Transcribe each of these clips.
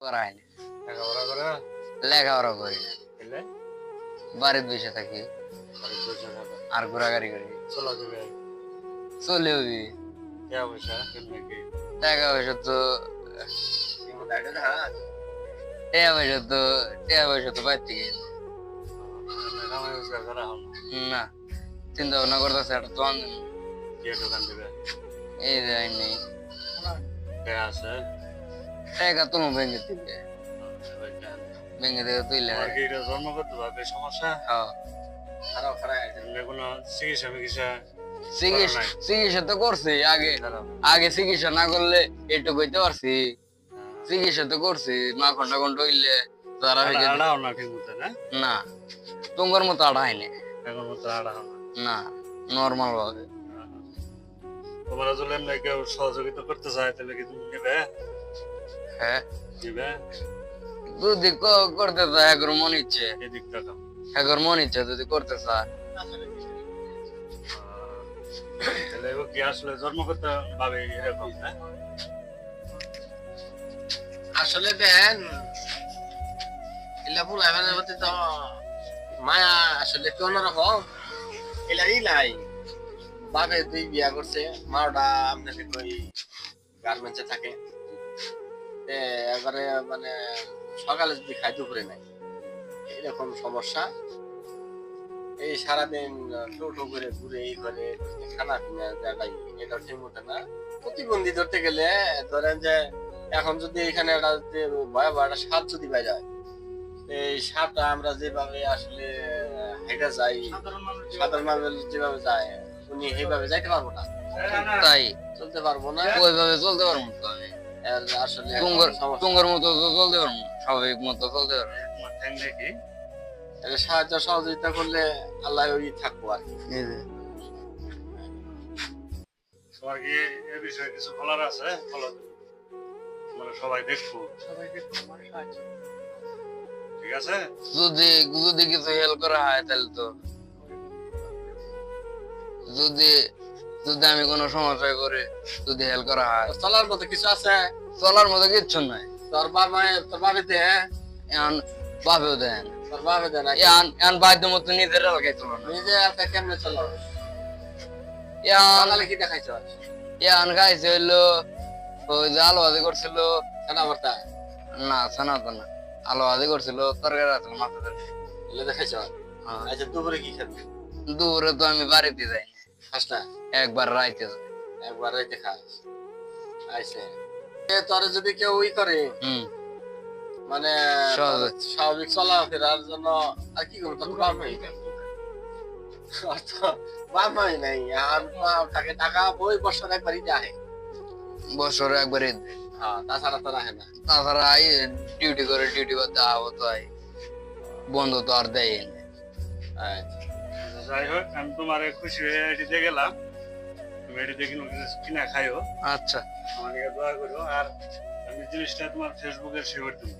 করা হয়নি লেখাপড়া করে? লেখাপড়া করি না। বাড়িতে থাকি। বাড়ির বসে থাকো। আর ঘোরাঘুরি করি। চলো দিবে চলে হবি কে পয়সা টাকা পয়সা তো টাকা পয়সা তো টাকা পয়সা তো করা হল না চিন্তা ভাবনা করতেছে একটা দোকান দিবে। এই যায়নি কে আছে? টাকা থেকে ব্যাংকে থেকে তুইলে তোমার কি এটা জন্মগত ভাবে সমস্যা? হ্যাঁ। খারাপ খারাপ এমনি চিকিৎসা মিকিৎসা চিকিৎসা চিকিৎসা তো করছি আগে আগে চিকিৎসা না করলে একটু কইতে পারছি। চিকিৎসা তো করছি মা ঘণ্টা ঘণ্টা হইলে তারা হয়ে গেছে। না ঠিক মতো না না তোমার মতো আড়া হয়নি। এখন মতো আড়াও না। না নর্মাল ভাবে। তোমরা যদি কেউ সহযোগিতা করতে চায় তাহলে কি তুমি নেবে? হ্যাঁ? যদি করতে একর মন ইচ্ছে। একর মন ইচ্ছে যদি করতে চায়। তাহলে কি আসলে জন্মগত ভাবে এরকম না আসলে দেন এলা ফুলাইবার প্রতি তো মায়া আসলে একটু অন্যরকম? এলারই নাই বাবে দুই বিয়া করছে মাওটা আপনাদের ওই গার্মেন্টসে থাকে। এবারে মানে সকালে যদি খাই দুপুরে নাই। এরকম সমস্যা। এই সারাদিন টোটো করে ঘুরে এই করে খানা পিনা জায়গায় এটা ঠিক মতো না। প্রতিবন্ধী ধরতে গেলে ধরেন যে এখন যদি এখানে একটা যদি ভয়াবহ একটা সাপ যদি পাই যায় এই সাপটা আমরা যেভাবে আসলে হেঁটে যাই সাধারণ মানুষ যেভাবে যায় উনি সেইভাবে যাইতে পারব না। তাই? চলতে পারব না। ওইভাবে চলতে পারব আর আসলে। মতো তো চলতে পারব স্বাভাবিক মতো চলতে পারব দেখি সাহায্য সহযোগিতা করলে আল্লাহ ওই থাকব আর কি। তোমার কি এ বিষয়ে কিছু বলার আছে? বলো। মানে সবাই দেখব। ঠিক আছে? যদি যদি কিছু হেল্প করা হয় তাহলে তো যদি যদি আমি কোনো সমস্যায় করে যদি হেল্প করা হয়। চলার মতো কিছু আছে? চলার মতো কিচ্ছু নাই। তোর বাবা তোর বাবে দে এখন দেন তোর এখন এখন বাধ্য মতো নিজের এলাকায় চলো না। নিজে একটা কেমনে চলো? এখন কি দেখাইছ? এখন খাইছে হইল ওই যে আলু ভাজি করছিল। ভর্তা না ছানা তো না। আলু ভাজি করছিল তরকারি আছিল মাথা এগুলো দেখাইছ? হ্যাঁ। আচ্ছা দুপুরে কি খাবি? দুপুরে তো আমি বাড়িতে যাই না। খাস না একবার রাইতে একবার রাইতে খাস। তোর যদি কেউ ই করে মানে স্বাভাবিক। চলাফেরার জন্য আর কি করব তোর বাপ নাই বাপ আর থাকে টাকা বই বছর একবারই দেয় বছরে একবারে হ্যাঁ তাছাড়া তো রাখে না। তাছাড়া আই ডিউটি করে ডিউটি করতে আবো তো আই। বন্ধ তো আর দেয় আচ্ছা। যাই হোক আমি তোমার খুশি হয়ে এটি দিয়ে গেলাম। তুমি এটি দেখি কিছু কিনা খাইও। আচ্ছা। আমাকে দোয়া করো আর আমি জিনিসটা তোমার ফেসবুকে শেয়ার দেবো।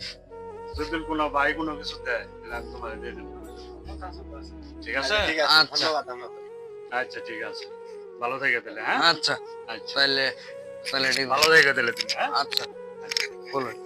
যদি কোনো ভাই কোনো কিছু দেয় তাহলে আমি তোমার দিয়ে দেবো। ঠিক আছে? ঠিক আছে। আচ্ছা। আচ্ছা। ঠিক আছে। ভালো থেকে তাহলে হ্যাঁ? আচ্ছা। আচ্ছা। তাহলে তাহলে ঠিক ভালো থেকে তাহলে তুমি হ্যাঁ? আচ্ছা। বলুন।